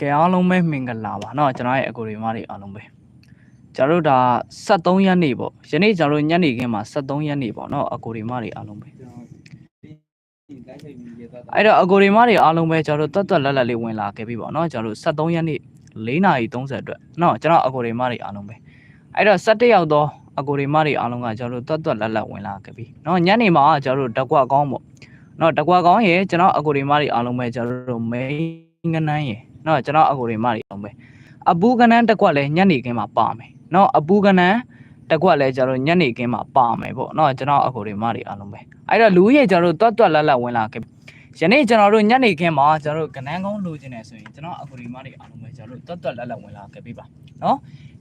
ကဲအားလုံးပဲမင်္ဂလာပါเนาะကျွန်တော်ရဲ့အကိုတွေမတွေအားလုံးပဲကျွန်တော်တို့ဒါ73ရက်နေ့ပေါ့ယနေ့ကျွန်တော်တို့ညနေခင်းမှာ73ရက်နေ့ပေါ့เนาะအကိုတွေမတွေအားလုံးပဲအဲ့တော့အကိုတွေမတွေအားလုံးပဲကျွန်တော်တို့တွတ်တွတ်လက်လက်လေးဝင်လာခဲ့ပြီပေါ့เนาะကျွန်တော်တို့73ရက်နေ့4:30အတွက်เนาะကျွန်တော်အကိုတွေမတွေအားလုံးပဲအဲ့တော့17ရောက်တော့အကိုတွေမတွေအားလုံးကကျွန်တော်တို့တွတ်တွတ်လက်လက်ဝင်လာခဲ့ပြီเนาะညနေမှာကျွန်တော်တို့တက်ကွက်ကောင်းပေါ့เนาะတက်ကွက်ကောင်းရေကျွန်တော်အကိုတွေမတွေအားလုံးပဲကျွန်တော်တို့ main ငနန်းရေ နော်ကျွန်တော်အကိုတွေမတွေအောင်ပဲအပူကနန်းတစ်ခွက်လည်းညနေခင်းမှာပါမယ်နော်အပူကနန်းတစ်ခွက်လည်းကျွန်တော်ညနေခင်းမှာပါမယ်ပေါ့နော်ကျွန်တော်အကိုတွေမတွေအားလုံးပဲအဲ့တော့လူကြီးကျွန်တော်တို့တွတ်တွတ်လတ်လတ်ဝင်လာခဲ့ယနေ့ကျွန်တော်တို့ညနေခင်းမှာကျွန်တော်တို့ကနန်းကောင်းလိုချင်တယ်ဆိုရင်ကျွန်တော်အကူဒီမတွေအားလုံးပဲကျွန်တော်တို့တွတ်တွတ်လက်လက်ဝင်လာခဲ့ပြီပါနော်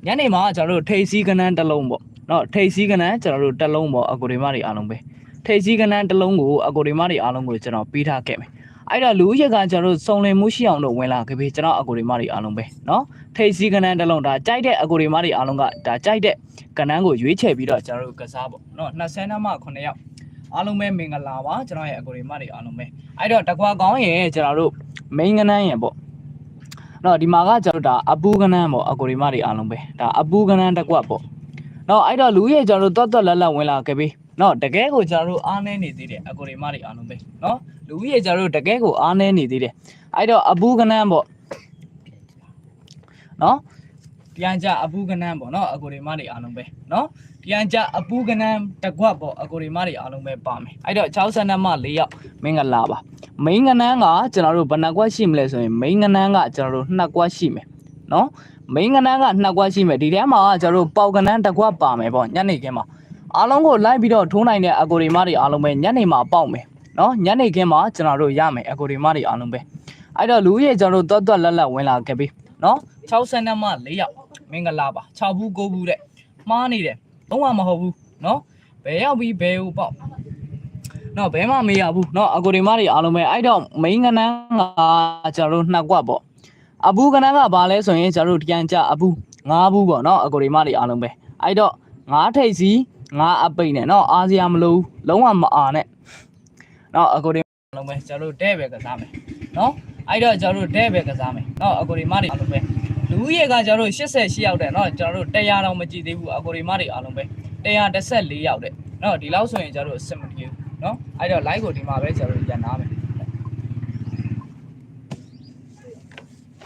ညနေမှာကျွန်တော်တို့ထိတ်စည်းကနန်းတစ်လုံးပေါ့နော်ထိတ်စည်းကနန်းကျွန်တော်တို့တစ်လုံးပေါ့အကူဒီမတွေအားလုံးပဲထိတ်စည်းကနန်းတစ်လုံးကိုအကူဒီမတွေအားလုံးကိုကျွန်တော်ပေးထားခဲ့မယ် အဲ့တော့လူဦးရက်ကကျွန်တော်တို့စုံလင်မှုရှိအောင်လို့ဝင်လာခဲ့ပြီကျွန်တော်အကူတွေမတွေအားလုံးပဲเนาะထိတ်စည်းကနန်းတစ်လုံးဒါကြိုက်တဲ့အကူတွေမတွေအားလုံးကဒါကြိုက်တဲ့ကနန်းကိုရွေးချယ်ပြီးတော့ကျွန်တော်တို့ကစားပေါ့เนาะ20နမ9ယောက်အားလုံးပဲမင်္ဂလာပါကျွန်တော်ရဲ့အကူတွေမတွေအားလုံးပဲအဲ့တော့တကွာကောင်းရဲ့ကျွန်တော်တို့ main ကနန်းရဲ့ပေါ့เนาะဒီမှာကကျွန်တော်တို့ဒါအပူကနန်းပေါ့အကူတွေမတွေအားလုံးပဲဒါအပူကနန်းတစ်ကွက်ပေါ့ နော်အဲ့တော့လူရဲ့ကျွန်တော်တို့တွတ်တွတ်လတ်လတ်ဝင်လာခဲ့ပြီနော်တကယ်ကိုကျွန်တော်တို့အားနည်းနေသေးတယ်အကိုရီမတွေအားလုံးပဲနော်လူရဲ့ကျွန်တော်တို့တကယ်ကိုအားနည်းနေသေးတယ်အဲ့တော့အပူကနန်းပေါ့နော်ပြန်ကြအပူကနန်းပေါ့နော်အကိုရီမတွေအားလုံးပဲနော်ပြန်ကြအပူကနန်းတကွက်ပေါ့အကိုရီမတွေအားလုံးပဲပါမယ်အဲ့တော့62မှ4ရောက်မင်္ဂလာပါမိန်ကနန်းကကျွန်တော်တို့ဘယ်နှကွက်ရှိမလဲဆိုရင်မိန်ကနန်းကကျွန်တော်တို့2ကွက်ရှိမယ် နော်မိန်းကနန်းက2ကွက်ရှိမယ်ဒီထဲမှာကျွန်တော်တို့ပေါကနန်းတစ်ကွက်ပါမယ်ပေါ့ညနေခင်းမှာအားလုံးကိုလိုက်ပြီးတော့ထိုးနိုင်တဲ့အကိုတွေမတွေအားလုံးပဲညနေမှာပေါက်မယ်နော်ညနေခင်းမှာကျွန်တော်တို့ရမယ်အကိုဒီမတွေအားလုံးပဲအဲ့တော့လူကြီးကျွန်တော်တို့တွတ်တွတ်လက်လက်ဝင်လာခဲ့ပြီနော်60နဲ့မှ4ယောက်မင်္ဂလာပါ6ဘူး9ဘူးတဲ့မှားနေတယ်လုံးဝမဟုတ်ဘူးနော်ဘယ်ရောက်ပြီးဘယ်ဟိုပေါ့နော်ဘယ်မှမရဘူးနော်အကိုဒီမတွေအားလုံးပဲအဲ့တော့မိန်းကနန်းကကျွန်တော်တို့နှစ်ကွက်ပေါ့ အဘူးကနန်းကဘာလဲဆိုရင်ကျွန်တော်တို့တန်ကြအဘူးငါးဘူးပေါ့နော်အကိုရီမတွေအားလုံးပဲအဲ့တော့ငါးထိပ်စီငါးအပိတ်နဲ့နော်အားစရာမလိုလုံးဝမအားနဲ့နော်အကိုရီအားလုံးပဲကျွန်တော်တို့တဲ့ပဲကစားမယ်နော်အဲ့တော့ကျွန်တော်တို့တဲ့ပဲကစားမယ်နော်အကိုရီမတွေအားလုံးပဲလူရေကကျွန်တော်တို့88ရောက်တယ်နော်ကျွန်တော်တို့100တောင်မကြည့်သေးဘူးအကိုရီမတွေအားလုံးပဲ114ရောက်တယ်နော်ဒီလောက်ဆိုရင်ကျွန်တော်တို့အဆင်မပြေဘူးနော်အဲ့တော့ live ကိုဒီမှာပဲကျွန်တော်တို့ရန်နာမယ်